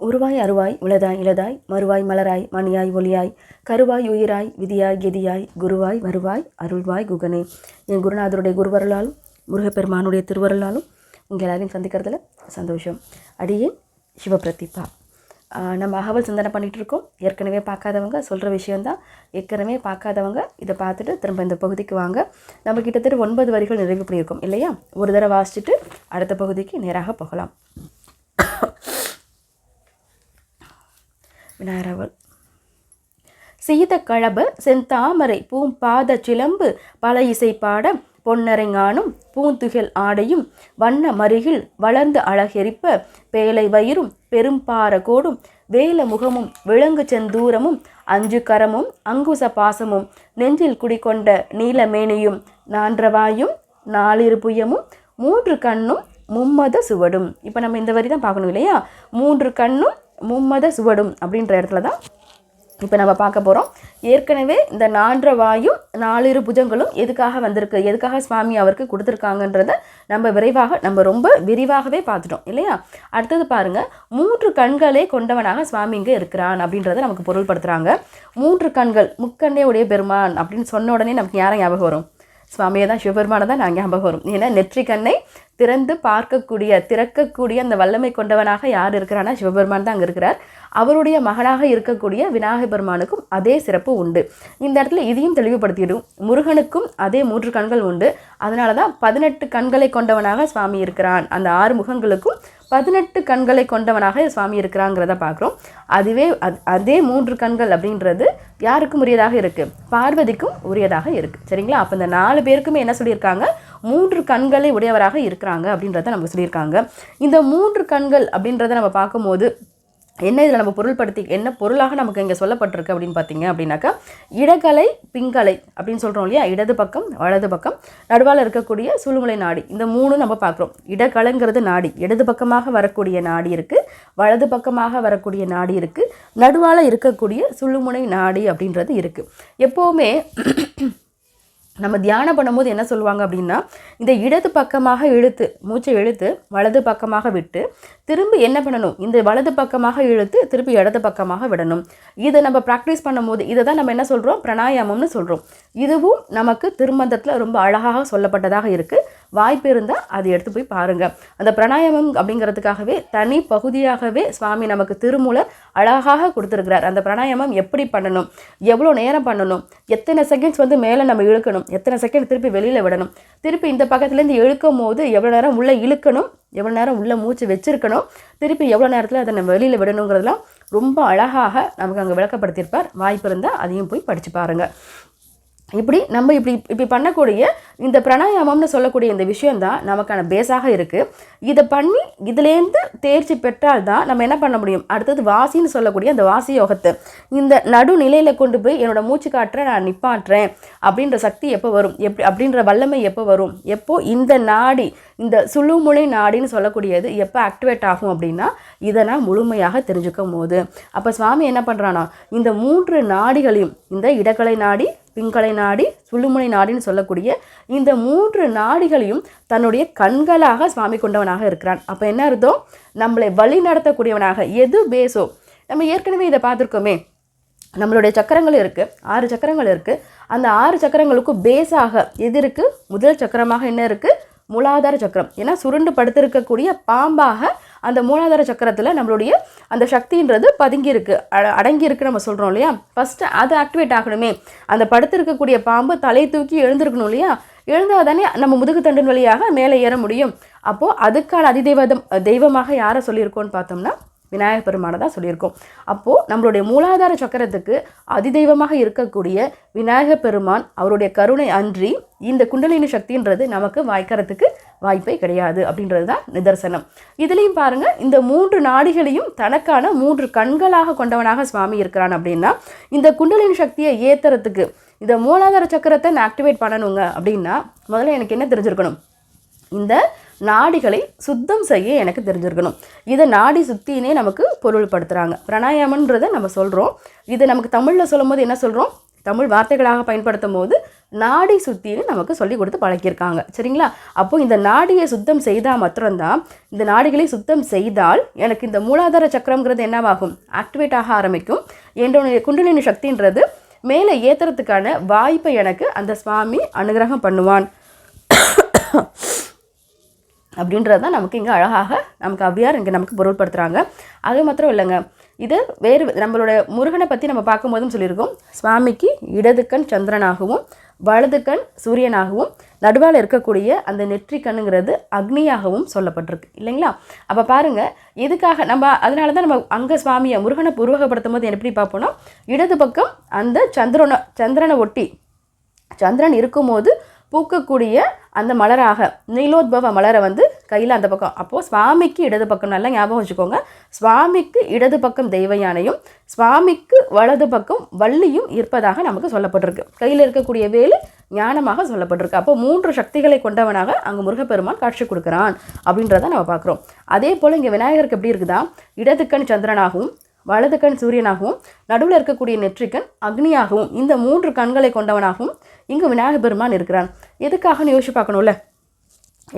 உருவாய் அருவாய் உளதாய் இளதாய் மறுவாய் மலராய் மணியாய் ஒளியாய் கருவாய் உயிராய் விதியாய் கெதியாய் குருவாய் வருவாய் அருள்வாய் குகனே. என் குருநாதருடைய குருவருளாலும் முருகப்பெருமானுடைய திருவருளாலும் உங்கள் எல்லாரையும் சந்திக்கிறதுல சந்தோஷம். அடியேன் சிவபிரதிபா நம்ம அகவல் சிந்தனை பண்ணிகிட்டு இருக்கோம் ஏற்கனவே பார்க்காதவங்க சொல்கிற விஷயந்தான் ஏற்கனவே பார்க்காதவங்க இதை பார்த்துட்டு திரும்ப இந்த பகுதிக்கு வாங்க. நம்ம கிட்டத்தட்ட ஒன்பது வரிகள் நிறைவு பண்ணியிருக்கோம் இல்லையா? ஒரு தடவை வாசிச்சுட்டு அடுத்த பகுதிக்கு நேராக போகலாம். விநாயகராவல் சீத கழப செந்தாமரை பூம்பாத சிலம்பு பல இசை பாட பொன்னரைஞானும் பூந்துகில் ஆடையும் வண்ண மருகில் வளர்ந்து அழகெரிப்ப பேலை வயிறும் பெரும்பார கோடும் வேல முகமும் விலங்கு செந்தூரமும் அஞ்சு கரமும் அங்குச பாசமும் நெஞ்சில் குடிகொண்ட நீலமேனியும் நான்றவாயும் நாலிரு புயமும் மூன்று கண்ணும் மும்மத சுவடும். இப்போ நம்ம இந்த வரி தான் பார்க்கணும் இல்லையா? மூன்று கண்ணும் மும்மத சுவடும் அப்படின்ற இடத்துல தான் இப்போ நம்ம பார்க்க போகிறோம் ஏற்கனவே இந்த நான்ற வாயும் நாலிரு புஜங்களும் எதுக்காக வந்திருக்கு எதுக்காக சுவாமி அவருக்கு கொடுத்துருக்காங்கன்றத நம்ம விரைவாக நம்ம ரொம்ப விரிவாகவே பார்த்துட்டோம் இல்லையா? அடுத்தது பாருங்கள் மூன்று கண்களே கொண்டவனாக சுவாமி இங்கே இருக்கிறான் அப்படின்றத நமக்கு பொருள்படுத்துகிறாங்க மூன்று கண்கள் முக்கண்ணே உடைய பெருமான் அப்படின்னு சொன்ன உடனே நமக்கு யாரும் ஞாபகம் வரும். சுவாமியை தான் சிவபெருமானை தான் நான் ஞாபகம் வரும். ஏன்னா நெற்றி கண்ணை திறந்து பார்க்கக்கூடிய திறக்கக்கூடிய அந்த வல்லமை கொண்டவனாக யார் இருக்கிறானா சிவபெருமான் தான் அங்கே இருக்கிறார். அவருடைய மகனாக இருக்கக்கூடிய விநாயக பெருமானுக்கும் அதே சிறப்பு உண்டு. இந்த இடத்துல இதையும் தெளிவுபடுத்திடும். முருகனுக்கும் அதே மூன்று கண்கள் உண்டு. அதனால தான் பதினெட்டு கண்களை கொண்டவனாக சுவாமி இருக்கிறான். அந்த ஆறு முகங்களுக்கும் பதினெட்டு கண்களை கொண்டவனாக சுவாமி இருக்கிறாங்கிறத பார்க்குறோம். அதுவே அது அதே மூன்று கண்கள் அப்படின்றது யாருக்கும் உரியதாக இருக்குது பார்வதிக்கும் உரியதாக இருக்குது சரிங்களா? அப்போ இந்த நாலு பேருக்குமே என்ன சொல்லியிருக்காங்க? மூன்று கண்களை உடையவராக இருக்கிறாங்க அப்படின்றத நம்ம சொல்லியிருக்காங்க. இந்த மூன்று கண்கள் அப்படின்றத நம்ம பார்க்கும்போது என்ன இதில் நம்ம பொருள்படுத்தி என்ன பொருளாக நமக்கு இங்கே சொல்லப்பட்டிருக்கு அப்படின்னு பார்த்தீங்க அப்படின்னாக்கா இடகலை பிங்கலை அப்படின்னு சொல்கிறோம் இல்லையா? இடது பக்கம் வலது பக்கம் நடுவால் இருக்கக்கூடிய சுழுமுலை நாடி. இந்த மூணும் நம்ம பார்க்குறோம் இடகலைங்கிறது நாடி. இடது பக்கமாக வரக்கூடிய நாடி இருக்குது வலது பக்கமாக வரக்கூடிய நாடி இருக்குது நடுவால் இருக்கக்கூடிய சுழுமுனை நாடி அப்படின்றது இருக்குது எப்போவுமே நம்ம தியானம் பண்ணும்போது என்ன சொல்லுவாங்க அப்படின்னா இந்த இடது பக்கமாக இழுத்து மூச்சை இழுத்து வலது பக்கமாக விட்டு திரும்பி என்ன பண்ணணும்? இந்த வலது பக்கமாக இழுத்து திருப்பி இடது பக்கமாக விடணும். இதை நம்ம ப்ராக்டிஸ் பண்ணும்போது இதை தான் நம்ம என்ன சொல்கிறோம் பிராணாயாமம்னு சொல்கிறோம் இதுவும் நமக்கு திருமந்தத்தில் ரொம்ப அழகாக சொல்லப்பட்டதாக இருக்குது வாய்ப்பு இருந்தால் அதை எடுத்து போய் பாருங்கள் அந்த பிராணாயாமம் அப்படிங்கிறதுக்காகவே தனி பகுதியாகவே சுவாமி நமக்கு திருமூலர் அழகாக கொடுத்துருக்கிறார். அந்த பிராணாயாமம் எப்படி பண்ணணும்? எவ்வளோ நேரம் பண்ணணும்? எத்தனை செகண்ட்ஸ் வந்து மேலே நம்ம இழுக்கணும்? எத்தனை செகண்ட் திருப்பி வெளியில் விடணும்? திருப்பி இந்த பக்கத்துலேருந்து இழுக்கும் போது எவ்வளோ நேரம் உள்ளே இழுக்கணும்? எவ்வளோ நேரம் உள்ளே மூச்சு வச்சிருக்கணும்? திருப்பி எவ்வளோ நேரத்தில் அதை நம்ம வெளியில் விடணுங்கிறதெல்லாம் ரொம்ப அழகாக நமக்கு அங்கே விளக்கப்படுத்தியிருப்பார். வாய்ப்பு இருந்தால் அதையும் போய் படித்து பாருங்கள் இப்படி நம்ம இப்படி இப்படி பண்ணக்கூடிய இந்த பிராணாயாமம்னு சொல்லக்கூடிய இந்த விஷயந்தான் நமக்கான பேஸாக இருக்குது இதை பண்ணி இதுலேருந்து தேர்ச்சி பெற்றால் தான் நம்ம என்ன பண்ண முடியும்? அடுத்தது வாசின்னு சொல்லக்கூடிய அந்த வாசி யோகத்தை. இந்த நடுநிலையில் கொண்டு போய் என்னோட மூச்சு காற்றை நான் நிப்பாட்டுறேன் அப்படின்ற சக்தி எப்போ வரும்? எப்படி அப்படின்ற வல்லமை எப்போ வரும்? எப்போ இந்த நாடி இந்த சுழுமுனை நாடின்னு சொல்லக்கூடியது எப்போ ஆக்டிவேட் ஆகும் அப்படின்னா இதை நான் முழுமையாக தெரிஞ்சுக்கும் போது. அப்போ சுவாமி என்ன பண்ணுறானா இந்த மூன்று நாடிகளையும் இந்த இடக்கலை நாடி பிங்களை நாடி சுழுமுனை நாடின்னு சொல்லக்கூடிய இந்த மூன்று நாடிகளையும் தன்னுடைய கண்களாக சுவாமி கொண்டவனாக இருக்கிறான். அப்போ என்ன அர்த்தம்? நம்மளை வழி நடத்தக்கூடியவனாக எது பேசோ நம்ம ஏற்கனவே இதை பார்த்துருக்கோமே. நம்மளுடைய சக்கரங்கள் இருக்குது ஆறு சக்கரங்கள் இருக்குது அந்த ஆறு சக்கரங்களுக்கும் பேஸாக எது இருக்குது முதல் சக்கரமாக என்ன இருக்குது மூலாதார சக்கரம். ஏன்னா சுருண்டு படுத்திருக்கக்கூடிய பாம்பாக அந்த மூலாதார சக்கரத்தில் நம்மளுடைய அந்த சக்தின்றது பதுங்கி இருக்கு அ- அடங்கி இருக்கு நம்ம சொல்கிறோம் இல்லையா? ஃபஸ்ட்டு அது ஆக்டிவேட் ஆகணுமே. அந்த படுத்திருக்கக்கூடிய பாம்பு தலை தூக்கி எழுந்திருக்கணும் இல்லையா? எழுந்தால் தானே நம்ம முதுகு தண்டின் வழியாக மேலே ஏற முடியும். அப்போது அதுக்கான அதிதெய்வதம் தெய்வமாக யாரை சொல்லியிருக்கோன்னு பார்த்தோம்னா விநாயகர் பெருமானை தான் சொல்லியிருக்கோம். அப்போது நம்மளுடைய மூலாதார சக்கரத்துக்கு அதிதெய்வமாக இருக்கக்கூடிய விநாயகர் பெருமான் அவருடைய கருணை அன்றி இந்த குண்டலினி சக்தின்றது நமக்கு வாய்க்கறதுக்கு வாய்ப்பே கிடையாது அப்படின்றது தான் நிதர்சனம். இதுலேயும் பாருங்கள் இந்த மூன்று நாடிகளையும் தனக்கான மூன்று கண்களாக கொண்டவனாக சுவாமி இருக்கிறான் அப்படின்னா இந்த குண்டலினி சக்தியை ஏற்றுறதுக்கு இந்த மூலாதார சக்கரத்தை நான் ஆக்டிவேட் பண்ணணுங்க அப்படின்னா முதல்ல எனக்கு என்ன தெரிஞ்சிருக்கணும்? இந்த நாடிகளை சுத்தம் செய்ய எனக்கு தெரிஞ்சிருக்கணும். இதை நாடி சுத்தினே நமக்கு பொருள்படுத்துகிறாங்க பிராணாயாமன்றதை நம்ம சொல்கிறோம் இதை நமக்கு தமிழில் சொல்லும் போது என்ன சொல்கிறோம் தமிழ் வார்த்தைகளாக பயன்படுத்தும் போது நாடி சுத்தின்னு நமக்கு சொல்லி கொடுத்து பழக்கியிருக்காங்க. சரிங்களா? அப்போ இந்த நாடியை சுத்தம் செய்தால் மாத்திரம்தான் இந்த நாடிகளை சுத்தம் செய்தால் எனக்கு இந்த மூலாதார சக்கரங்கிறது என்னவாகும்? ஆக்டிவேட் ஆக ஆரம்பிக்கும். என்னுடைய குண்டலினி சக்தின்றது மேலே ஏற்றுறதுக்கான வாய்ப்பை எனக்கு அந்த சுவாமி அனுகிரகம் பண்ணுவான். அப்படின்றது தான் நமக்கு இங்கே அழகாக நமக்கு அவ்வியார் இங்கே நமக்கு பொருட்படுத்துகிறாங்க அது மாத்திரம் இல்லைங்க. இது வேறு நம்மளோட முருகனை பற்றி நம்ம பார்க்கும்போதும் சொல்லியிருக்கோம். சுவாமிக்கு இடது கண் சந்திரனாகவும் வலது கண் சூரியனாகவும் நடுவால் இருக்கக்கூடிய அந்த நெற்றி கண்ணுங்கிறது அக்னியாகவும் சொல்லப்பட்டிருக்கு. இல்லைங்களா? அப்போ பாருங்கள் இதுக்காக நம்ம அதனால தான் நம்ம அங்கே சுவாமியை முருகனை உருவகப்படுத்தும் போது எப்படி பார்ப்போம்னா இடது பக்கம் அந்த சந்திரனை சந்திரனை ஒட்டி சந்திரன் இருக்கும்போது பூக்கக்கூடிய அந்த மலராக நீலோத்பவ மலரை வந்து கையில் அந்த பக்கம். அப்போது சுவாமிக்கு இடது பக்கம் நல்லா ஞாபகம் வச்சுக்கோங்க. சுவாமிக்கு இடது பக்கம் தெய்வயானையும் சுவாமிக்கு வலது பக்கம் வள்ளியும் இருப்பதாக நமக்கு சொல்லப்பட்டிருக்கு. கையில் இருக்கக்கூடிய வேலு ஞானமாக சொல்லப்பட்டிருக்கு. அப்போ மூன்று சக்திகளை கொண்டவனாக அங்கே முருகப்பெருமான் காட்சி கொடுக்குறான் அப்படின்றத நம்ம பார்க்குறோம். அதே போல் இங்கே விநாயகருக்கு எப்படி இருக்குதா? இடது கண் சந்திரனாகவும் வலது கண் சூரியனாகவும் நடுவில் இருக்கக்கூடிய நெற்றிக்கண் அக்னியாகவும் இந்த மூன்று கண்களை கொண்டவனாகவும் இங்கு விநாயகர் பெருமான் இருக்கிறான் எதுக்காகன்னு யோசிச்சு பார்க்கணும்ல?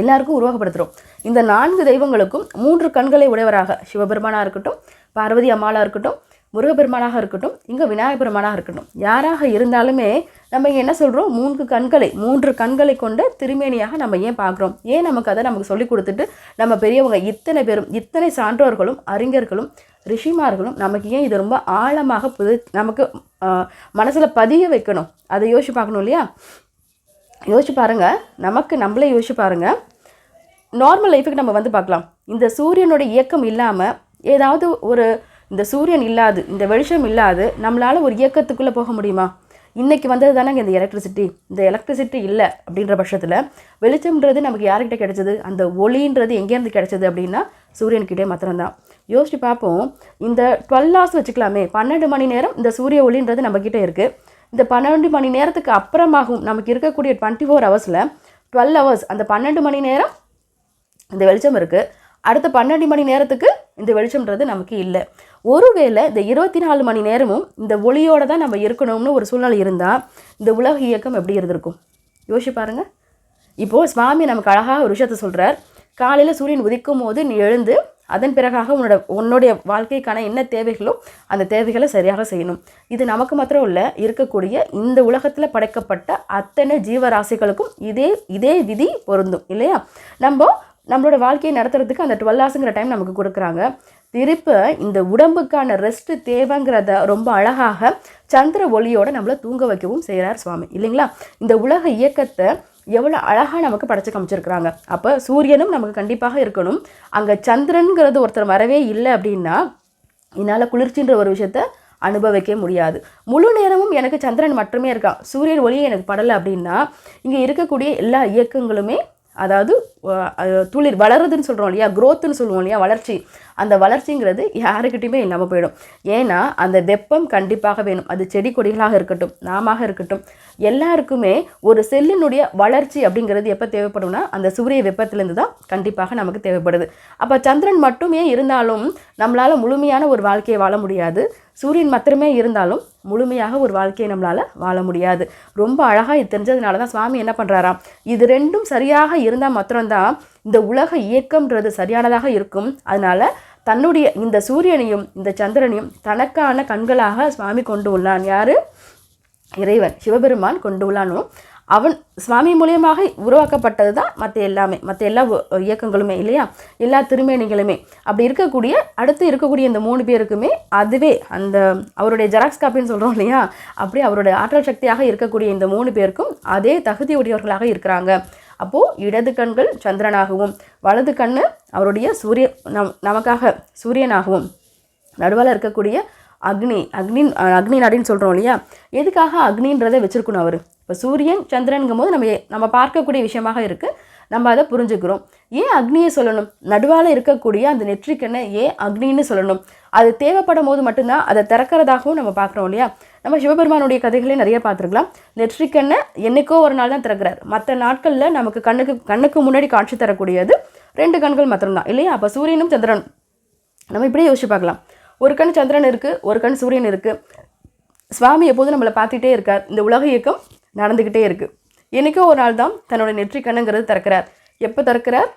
எல்லாருக்கும் உருவகப்படுத்துகிறோம் இந்த நான்கு தெய்வங்களுக்கும் மூன்று கண்களை உடையவராக சிவபெருமானாக இருக்கட்டும் பார்வதி அம்மாளாக இருக்கட்டும் முருகப்பெருமானாக இருக்கட்டும் இங்கே விநாயகர் பெருமானாக இருக்கட்டும். யாராக இருந்தாலுமே நம்ம என்ன சொல்கிறோம் மூன்று கண்களை மூன்று கண்களை கொண்ட திருமேனியாக நம்ம ஏன் பார்க்குறோம்? ஏன் நமக்கு அதை நமக்கு சொல்லி கொடுத்துட்டு நம்ம பெரியவங்க இத்தனை பேரும் இத்தனை சான்றோர்களும் அறிஞர்களும் ரிஷிமார்களும் நமக்கு ஏன் இது ரொம்ப ஆழமாக புது நமக்கு மனசில் பதிய வைக்கணும்? அதை யோசிச்சு பார்க்கணும் இல்லையா? யோசிச்சு பாருங்கள் நமக்கு நம்மளே யோசிச்சு பாருங்கள் நார்மல் லைஃபுக்கு நம்ம வந்து பார்க்கலாம். இந்த சூரியனோட இயக்கம் இல்லாமல் ஏதாவது ஒரு இந்த சூரியன் இல்லாது இந்த வெளிச்சம் இல்லாது நம்மளால் ஒரு இயக்கத்துக்குள்ளே போக முடியுமா? இன்றைக்கி வந்தது தானேங்க இந்த எலக்ட்ரிசிட்டி இந்த எலக்ட்ரிசிட்டி இல்லை அப்படின்ற பட்சத்தில் வெளிச்சம்ன்றது நமக்கு யார்கிட்ட கிடைச்சது? அந்த ஒளின்றது எங்கேருந்து கிடைச்சது அப்படின்னா சூரியன்கிட்டே மாத்திரம்தான். யோசிச்சு பார்ப்போம். இந்த டுவெல் ஹவர்ஸ் வச்சுக்கலாமே. பன்னெண்டு மணி நேரம் இந்த சூரிய ஒளின்றது நம்மக்கிட்ட இருக்குது இந்த பன்னெண்டு மணி நேரத்துக்கு அப்புறமாகும் நமக்கு இருக்கக்கூடிய டுவெண்ட்டி ஃபோர் ஹவர்ஸில் டுவெல் ஹவர்ஸ் அந்த பன்னெண்டு மணி நேரம் இந்த வெளிச்சம் இருக்குது அடுத்த பன்னெண்டு மணி நேரத்துக்கு இந்த வெளிச்சம்ன்றது நமக்கு இல்லை. ஒருவேளை இந்த இருபத்தி நாலு மணி நேரமும் இந்த ஒளியோடு தான் நம்ம இருக்கணும்னு ஒரு சூழ்நிலை இருந்தால் இந்த உலக இயக்கம் எப்படி இருந்திருக்கும்? யோசிச்சு பாருங்க. இப்போது சுவாமி நமக்கு அழகாக ஒரு விஷயத்த சொல்கிறார் காலையில் சூரியன் உதிக்கும் போது நீ எழுந்து அதன் பிறகாக உன்னோட உன்னுடைய வாழ்க்கைக்கான என்ன தேவைகளோ அந்த தேவைகளை சரியாக செய்யணும். இது நமக்கு மாத்திரம் இல்லை இருக்கக்கூடிய இந்த உலகத்தில் படைக்கப்பட்ட அத்தனை ஜீவராசிகளுக்கும் இதே இதே விதி பொருந்தும் இல்லையா? நம்ம நம்மளோட வாழ்க்கையை நடத்துறதுக்கு அந்த டுவெல் ஹவர்ஸுங்கிற டைம் நமக்கு கொடுக்குறாங்க. திருப்ப இந்த உடம்புக்கான ரெஸ்ட் தேவைங்கிறத ரொம்ப அழகாக சந்திர ஒளியோட நம்மளை தூங்க வைக்கவும் செய்கிறார் சுவாமி. இல்லைங்களா? இந்த உலக இயக்கத்தை எவ்வளோ அழகாக நமக்கு படைச்சு காமிச்சிருக்கிறாங்க. அப்போ சூரியனும் நமக்கு கண்டிப்பாக இருக்கணும். அங்கே சந்திரனுங்கிறது ஒருத்தர் வரவே இல்லை அப்படின்னா என்னால் குளிர்ச்சின்ற ஒரு விஷயத்த அனுபவிக்க முடியாது. முழு நேரமும் எனக்கு சந்திரன் மட்டுமே இருக்கான். சூரியன் ஒளியே எனக்கு படலை அப்படின்னா இங்கே இருக்கக்கூடிய எல்லா இயக்கங்களுமே அதாவது துளிர் வளருதுன்னு சொல்கிறோம் இல்லையா? க்ரோத்துன்னு சொல்லுவோம் இல்லையா? வளர்ச்சி. அந்த வளர்ச்சிங்கிறது யாருக்கிட்டையுமே இல்லாமல் போயிடும். ஏன்னா அந்த வெப்பம் கண்டிப்பாக வேணும். அது செடி கொடிகளாக இருக்கட்டும் நாமாக இருக்கட்டும் எல்லாருக்குமே ஒரு செல்லினுடைய வளர்ச்சி அப்படிங்கிறது எப்போ தேவைப்படும்னா அந்த சூரிய வெப்பத்திலேருந்து தான் கண்டிப்பாக நமக்கு தேவைப்படுது. அப்போ சந்திரன் மட்டுமே இருந்தாலும் நம்மளால் முழுமையான ஒரு வாழ்க்கையை வாழ முடியாது. சூரியன் மாத்திரமே இருந்தாலும் முழுமையாக ஒரு வாழ்க்கையை நம்மளால் வாழ முடியாது. ரொம்ப அழகாக இது தெரிஞ்சதுனால தான் சுவாமி என்ன பண்ணுறாராம் இது ரெண்டும் சரியாக இருந்தால் மாத்திரம்தான் இந்த உலக இயக்கம்ன்றது சரியானதாக இருக்கும். அதனால் தன்னுடைய இந்த சூரியனையும் இந்த சந்திரனையும் தனக்கான கண்களாக சுவாமி கொண்டு உள்ளான். யார்? இறைவன் சிவபெருமான் கொண்டு உள்ளானும் அவன் சுவாமி மூலியமாக உருவாக்கப்பட்டது தான் மற்ற எல்லாமே மற்ற எல்லா இயக்கங்களுமே இல்லையா? எல்லா திருமேனிகளுமே. அப்படி இருக்கக்கூடிய அடுத்து இருக்கக்கூடிய இந்த மூணு பேருக்குமே அதுவே அந்த அவருடைய ஜெராக்ஸ் காப்பின்னு சொல்கிறோம் இல்லையா? அப்படி அவருடைய ஆற்றல் சக்தியாக இருக்கக்கூடிய இந்த மூணு பேருக்கும் அதே தகுதி உடையவர்களாக இருக்கிறாங்க. அப்போது இடது கண்கள் சந்திரனாகவும் வலது கண்ணு அவருடைய சூரிய நம் நமக்காக சூரியனாகவும். நடுவில் இருக்கக்கூடிய அக்னி அக்னி அக்னி நாடின்னு சொல்கிறோம் இல்லையா? எதுக்காக அக்னின்றதை வச்சுருக்கணும் அவர்? இப்போ சூரியன் சந்திரனுங்கும் போது நம்ம நம்ம பார்க்கக்கூடிய விஷயமாக இருக்குது நம்ம அதை புரிஞ்சுக்கிறோம். ஏன் அக்னியை சொல்லணும்? நடுவால் இருக்கக்கூடிய அந்த நெற்றிக்கண்ணை ஏன் அக்னின்னு சொல்லணும்? அது தேவைப்படும் போது மட்டும்தான் அதை திறக்கிறதாகவும் நம்ம பார்க்குறோம் இல்லையா? நம்ம சிவபெருமானுடைய கதைகளே நிறைய பார்த்துருக்கலாம். நெற்றிக்கண்ணை என்னைக்கோ ஒரு நாள் தான் திறக்கிறார். மற்ற நாட்களில் நமக்கு கண்ணுக்கு கண்ணுக்கு முன்னாடி காட்சி தரக்கூடியது ரெண்டு கண்கள் மாத்திரம்தான் இல்லையா? அப்போ சூரியனும் சந்திரன் நம்ம இப்படியே யோசிச்சு பார்க்கலாம். ஒரு கண் சந்திரன் இருக்குது ஒரு கண் சூரியன் இருக்குது சுவாமி எப்போதும் நம்மளை பார்த்துட்டே இருக்கார். இந்த உலக இயக்கம் நடந்துக்கிட்டே இருக்குது என்னைக்கோ ஒரு நாள் தான் தன்னோட நெற்றிக்கண்ணுங்கிறது திறக்கிறார். எப்போ திறக்கிறார்?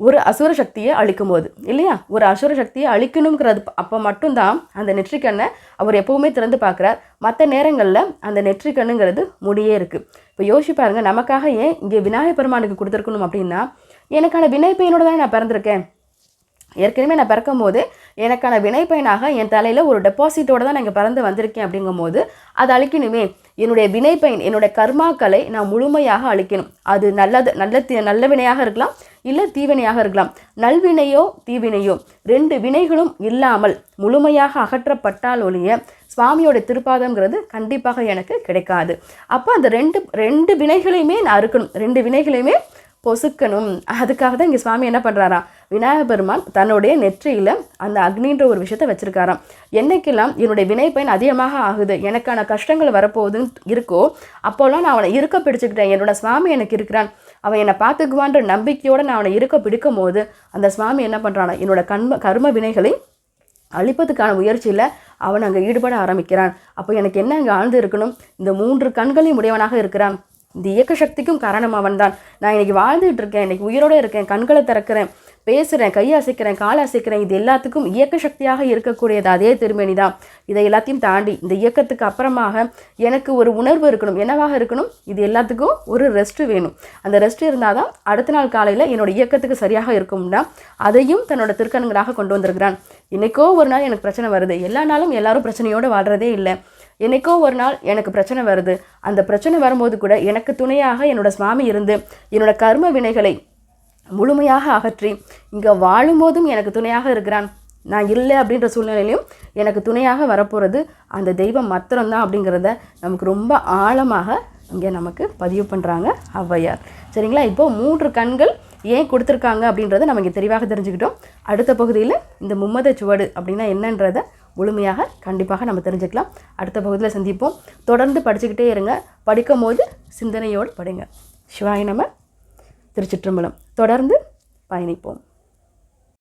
ஒரு அசுர சக்தியை அழிக்கும் போது இல்லையா? ஒரு அசுர சக்தியை அழிக்கணுங்கிறது அப்போ மட்டும்தான் அந்த நெற்றிக்கண்ணை அவர் எப்போவுமே திறந்து பார்க்குறார். மற்ற நேரங்களில் அந்த நெற்றிக்கண்ணுங்கிறது முடியே இருக்குது இப்போ யோசிச்சு பாருங்கள் நமக்காக ஏன் இங்கே விநாயகர் பெருமானுக்கு கொடுத்துருக்கணும் அப்படின்னா எனக்கான வினை பையனோட தான் நான் பிறந்திருக்கேன். ஏற்கனவே நான் பிறக்கும் போது எனக்கான வினைப்பயனாக என் தலையில் ஒரு டெபாசிட்டோட தான் நான் இங்கே பிறந்து வந்திருக்கேன் அப்படிங்கும்போது அதை அழிக்கணுமே. என்னுடைய வினை பயன் என்னுடைய கர்மாக்களை நான் முழுமையாக அழிக்கணும். அது நல்லது நல்ல தி நல்ல வினையாக இருக்கலாம் இல்லை தீவினையாக இருக்கலாம். நல்வினையோ தீவினையோ ரெண்டு வினைகளும் இல்லாமல் முழுமையாக அகற்றப்பட்டால் ஒழிய சுவாமியோட திருப்பாதம்ங்கிறது கண்டிப்பாக எனக்கு கிடைக்காது. அப்போ அந்த ரெண்டு ரெண்டு வினைகளையுமே நான் அறுக்கணும். ரெண்டு வினைகளையுமே பொசுக்கணும். அதுக்காக தான் இங்கே சுவாமி என்ன பண்ணுறாரா விநாயகர் பெருமான் தன்னுடைய நெற்றியில் அந்த அக்னின்ற ஒரு விஷயத்தை வச்சிருக்காராம். என்னைக்கெல்லாம் என்னுடைய வினை பயன் அதிகமாக ஆகுது எனக்கான கஷ்டங்கள் வரப்போகுதுன்னு இருக்கோ அப்போல்லாம் நான் அவனை இருக்க பிடிச்சிக்கிட்டேன். என்னோட சுவாமி எனக்கு இருக்கிறான். அவன் என்னை பார்த்துக்குவான்ற நம்பிக்கையோடு நான் அவனை இருக்க பிடிக்கும் போது அந்த சுவாமி என்ன பண்ணுறானா என்னோட கண்ம கர்ம வினைகளை அழிப்பதுக்கான முயற்சியில் அவன் அங்கே ஈடுபட ஆரம்பிக்கிறான். அப்போ எனக்கு என்ன அங்கே ஆழ்ந்து இருக்கணும்? இந்த மூன்று கண்களையும் உடையவனாக இருக்கிறான். இந்த இயக்க சக்திக்கும் காரணம் அவன்தான். நான் இன்றைக்கி வாழ்ந்துகிட்டு இருக்கேன் இன்றைக்கி உயிரோட இருக்கேன் கண்களை திறக்கிறேன். பேசுகிறேன் கை அசைக்கிறேன் கால் அசைக்கிறேன் இது எல்லாத்துக்கும் இயக்க சக்தியாக இருக்கக்கூடியது அதே திருமணி தான் இதை எல்லாத்தையும் தாண்டி இந்த இயக்கத்துக்கு அப்புறமாக எனக்கு ஒரு உணர்வு இருக்கணும். என்னவாக இருக்கணும்? இது எல்லாத்துக்கும் ஒரு ரெஸ்ட் வேணும். அந்த ரெஸ்ட் இருந்தால் தான் அடுத்த நாள் காலையில் என்னோட இயக்கத்துக்கு சரியாக இருக்கும்னா அதையும் தன்னோட திருக்கண்களாக கொண்டு வந்திருக்கிறான். இன்னைக்கோ ஒரு நாள் எனக்கு பிரச்சனை வருது. எல்லா நாளும் எல்லாரும் பிரச்சனையோடு வாழ்கிறதே இல்லை. என்னைக்கோ ஒரு நாள் எனக்கு பிரச்சனை வருது. அந்த பிரச்சனை வரும்போது கூட எனக்கு துணையாக என்னோட சுவாமி இருந்து என்னோட கர்ம வினைகளை முழுமையாக அகற்றி இங்கே வாழும்போதும் எனக்கு துணையாக இருக்கிறான். நான் இல்லை அப்படின்ற சூழ்நிலையிலையும் எனக்கு துணையாக வரப்போகிறது அந்த தெய்வம் மாத்திரம்தான் அப்படிங்கிறத நமக்கு ரொம்ப ஆழமாக இங்கே நமக்கு பதிவு பண்ணுறாங்க ஔவையார். சரிங்களா? இப்போ மூன்று கண்கள் ஏன் கொடுத்துருக்காங்க அப்படின்றத நம்ம இங்கே தெளிவாக தெரிஞ்சுக்கிட்டோம். அடுத்த பகுதியில் இந்த மும்மத சுவடு அப்படின்னா என்னன்றதை முழுமையாக கண்டிப்பாக நம்ம தெரிஞ்சுக்கலாம். அடுத்த பகுதியில் சந்திப்போம். தொடர்ந்து படிச்சுக்கிட்டே இருங்க. படிக்கும் போது சிந்தனையோடு படிங்க. சிவாய் நம்ம திருச்சிற்றம்பலம். தொடர்ந்து பயணிப்போம்.